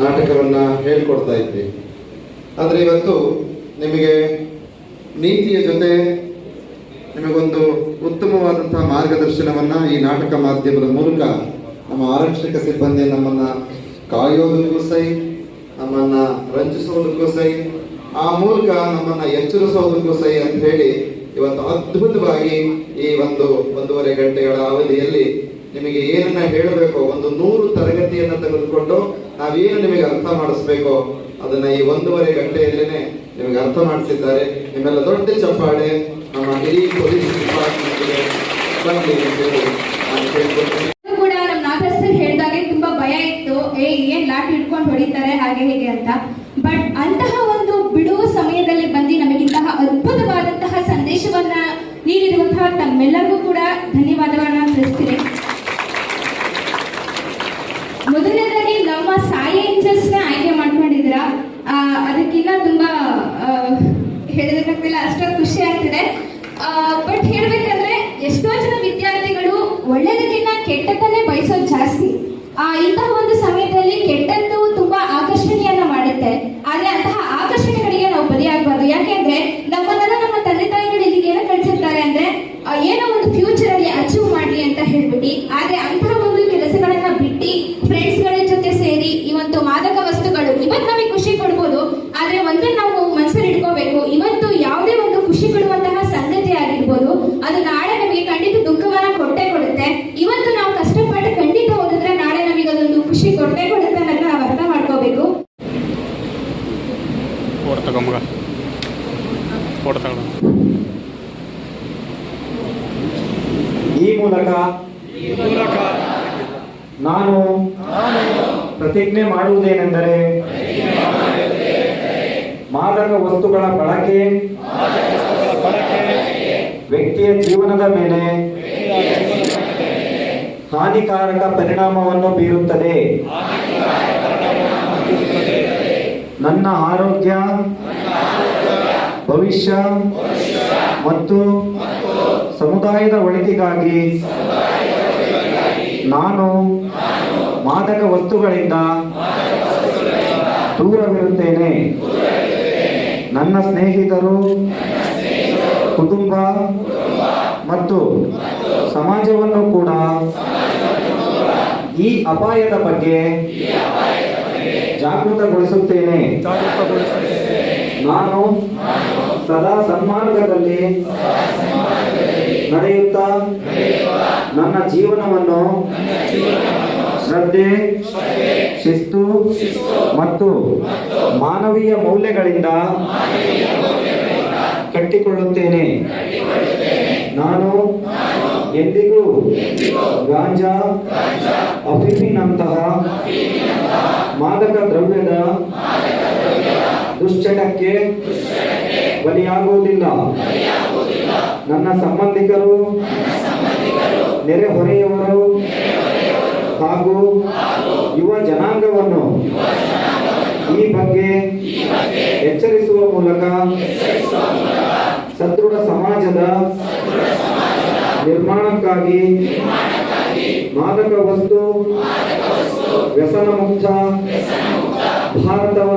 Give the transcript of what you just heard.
ನಾಟಕವನ್ನ ಹೇಳ್ಕೊಡ್ತಾ ಇದ್ವಿ. ಆದರೆ ಇವತ್ತು ನಿಮಗೆ ನೀತಿಯ ಜೊತೆ ನಿಮಗೊಂದು ಉತ್ತಮವಾದಂತಹ ಮಾರ್ಗದರ್ಶನವನ್ನು ಈ ನಾಟಕ ಮಾಧ್ಯಮದ ಮೂಲಕ ನಮ್ಮ ಆರಕ್ಷಕ ಸಿಬ್ಬಂದಿ ನಮ್ಮನ್ನು ಕಾಯೋದಕ್ಕೂ ಸೈ ನಮ್ಮನ್ನು ರಂಜಿಸೋದಕ್ಕೂ ಸೈ ಆ ಮೂಲಕ ನಮ್ಮನ್ನು ಎಚ್ಚರಿಸೋದಕ್ಕೂ ಸೈ ಅಂತ ಹೇಳಿ ಇವತ್ತು ಅದ್ಭುತವಾಗಿ ಈ ಒಂದು ಒಂದೂವರೆ ಗಂಟೆಗಳ ಅವಧಿಯಲ್ಲಿ ನಿಮಗೆ ಏನನ್ನ ಹೇಳಬೇಕು, ಒಂದು ನೂರು ತರಗತಿಯನ್ನ ತೆಗೆದುಕೊಂಡು ನಾವೇನು ನಿಮಗೆ ಅರ್ಥ ಮಾಡಿಸ್ಬೇಕು, ಅದನ್ನ ಈ ಒಂದೂವರೆ ಗಂಟೆಯಲ್ಲೇನೆ ನಿಮಗೆ ಅರ್ಥ ಮಾಡಿಸಿದ್ದಾರೆ. ನಿಮ್ಮೆಲ್ಲ ದೊಡ್ಡ ಚಪ್ಪಾಳೆ, ನಮ್ಮ ಇಡೀ ಪೊಲೀಸ್ ಕೂಡ ನಮ್ಮ ನಾಗಸ್ಥರು ಹೇಳಿದಾಗೆ ತುಂಬಾ ಭಯ ಇತ್ತು. ಏ, ಏನ್ ಲಾಟ್ ಹಿಡ್ಕೊಂಡು ಹೊಡಿತಾರೆ, ಹಾಗೆ ಹೇಗೆ ಅಂತ. ಬಟ್ ಅಂತಹ ಒಂದು ಬಿಡುವ ಸಮಯದಲ್ಲಿ ಬಂದು ನಮಗಿಂತಹ ಅದ್ಭುತವಾದಂತಹ ಸಂದೇಶವನ್ನ ನೀಡಿರುವಂತಹ ತಮ್ಮೆಲ್ಲರಿಗೂ ಕೂಡ ಧನ್ಯವಾದಗಳನ್ನ ತಿಳಿಸ್ತೀನಿ. ನ ಆಯ್ಕೆ ಮಾಡ್ಕೊಂಡಿದ್ದೀರಾ? ಅದಕ್ಕಿಂತ ತುಂಬಾ ಆ, ಹೇಳೋದಕ್ಕಾಗ್ತಿಲ್ಲ ಅಷ್ಟೊಂದು ಖುಷಿ ಆಗ್ತಿದೆ. ಬಟ್ ಹೇಳ್ಬೇಕಂದ್ರೆ ಎಷ್ಟೋ ಜನ ವಿದ್ಯಾರ್ಥಿಗಳು ಒಳ್ಳೆದಕ್ಕಿಂತ ಕೆಟ್ಟದ್ದನ್ನೇ ಬಯಸೋದು ಜಾಸ್ತಿ. ಆ ಇಂತಹ ಒಂದು ಸಮಯದಲ್ಲಿ ಕೆಟ್ಟದ್ದು ತುಂಬಾ ಆಕರ್ಷಣೆಯನ್ನ ಮಾಡುತ್ತೆ ಆದ್ರೆ ಅಂತಹ ಆಕರ್ಷಣೆಗಳಿಗೆ ನಾವು ಬಲಿಯಾಗಬಾರ್ದು ಯಾಕೆಂದ್ರೆ ನಮ್ಮನ್ನೆಲ್ಲ ನಮ್ಮ ತಂದೆ ತಾಯಿಗಳು ಇಲ್ಲಿಗೆ ಏನೋ ಕಳ್ಸಿರ್ತಾರೆ ಅಂದ್ರೆ ಆ, ಏನೋ ಒಂದು ಫ್ಯೂಚರ್ ಅಲ್ಲಿ ಅಚೀವ್ ಮಾಡ್ಲಿ ಅಂತ ಹೇಳ್ಬಿಟ್ಟು ಆದ್ರೆ ಅಂತಹ ಒಂದು ಕೆಲಸಗಳನ್ನ ಬಿಟ್ಟು ಫ್ರೆಂಡ್ಸ್ಗಳ ಜೊತೆ ಸೇರಿ ಈ ಒಂದು ಮಾದಕ ವಸ್ತುಗಳು ಇವತ್ತು ನಮಗೆ ಖುಷಿ ಕೊಡ್ಬೋದು. ಆದ್ರೆ ಒಂದೇ ನಾವು ಮನಸ್ಸಲ್ಲಿ ಇಟ್ಕೋಬೇಕು ಇವತ್ತು ಯಾವುದೇ ಒಂದು ಖುಷಿ ಕೊಡುವಂತಹ ಸಂಗತಿ ಆಗಿರ್ಬೋದು ಅದು ನಾಳೆ ನಮಗೆ ಖಂಡಿತ ದುಃಖವನ್ನ ಕೊಟ್ಟೆ ಕೊಡುತ್ತೆ. ಇವತ್ತು ನಾವು ಕಷ್ಟಪಟ್ಟು ಖಂಡಿತ ಓದಿದ್ರೆ ನಾಳೆ ನಮಗೆ ಅದೊಂದು ಖುಷಿ ಕೊಟ್ಟೆ ಕೊಡುತ್ತೆ ಅನ್ನೋದನ್ನ ನಾವು ಅರ್ಥ ಮಾಡ್ಕೋಬೇಕು. ಈ ಮೂಲಕ ನಾನು ಪ್ರತಿಜ್ಞೆ ಮಾಡುವುದೇನೆಂದರೆ ಮಾದಕ ವಸ್ತುಗಳ ಬಳಕೆ. ವ್ಯಕ್ತಿಯ ಜೀವನದ ಮೇಲೆ ಹಾನಿಕಾರಕ ಪರಿಣಾಮವನ್ನು ಬೀರುತ್ತದೆ. ನನ್ನ ಆರೋಗ್ಯ, ಭವಿಷ್ಯ ಮತ್ತು ಸಮುದಾಯದ ಒಳಿತಿಗಾಗಿ ನಾನು ಮಾದಕ ವಸ್ತುಗಳಿಂದ ದೂರವಿರುತ್ತೇನೆ. ನನ್ನ ಸ್ನೇಹಿತರು, ಕುಟುಂಬ ಮತ್ತು ಸಮಾಜವನ್ನು ಕೂಡ ಈ ಅಪಾಯದ ಬಗ್ಗೆ ಜಾಗೃತಗೊಳಿಸುತ್ತೇನೆ. ನಾನು ಸದಾ ಸನ್ಮಾರ್ಗದಲ್ಲಿ ನಡೆಯುತ್ತಾ ನನ್ನ ಜೀವನವನ್ನು ಶ್ರದ್ಧೆ ಶಿಸ್ತು ಮತ್ತು ಮಾನವೀಯ ಮೌಲ್ಯಗಳಿಂದ ಕಟ್ಟಿಕೊಳ್ಳುತ್ತೇನೆ. ನಾನು ಎಂದಿಗೂ ಗಾಂಜಾ ಅಫೀಫಿನಂತಹ ಮಾದಕ ದ್ರವ್ಯದ ದುಶ್ಚಟಕ್ಕೆ ಬಲಿಯಾಗುವುದಿಲ್ಲ. ನನ್ನ ಸಂಬಂಧಿಕರು, ನೆರೆಹೊರೆಯವರು ಹಾಗೂ ಯುವ ಜನಾಂಗವನ್ನು ಈ ಬಗ್ಗೆ ಎಚ್ಚರಿಸುವ ಮೂಲಕ ಸದೃಢ ಸಮಾಜದ ನಿರ್ಮಾಣಕ್ಕಾಗಿ ಮಾದಕ ವಸ್ತು ವ್ಯಸನ ಮುಕ್ತ ಭಾರತವನ್ನು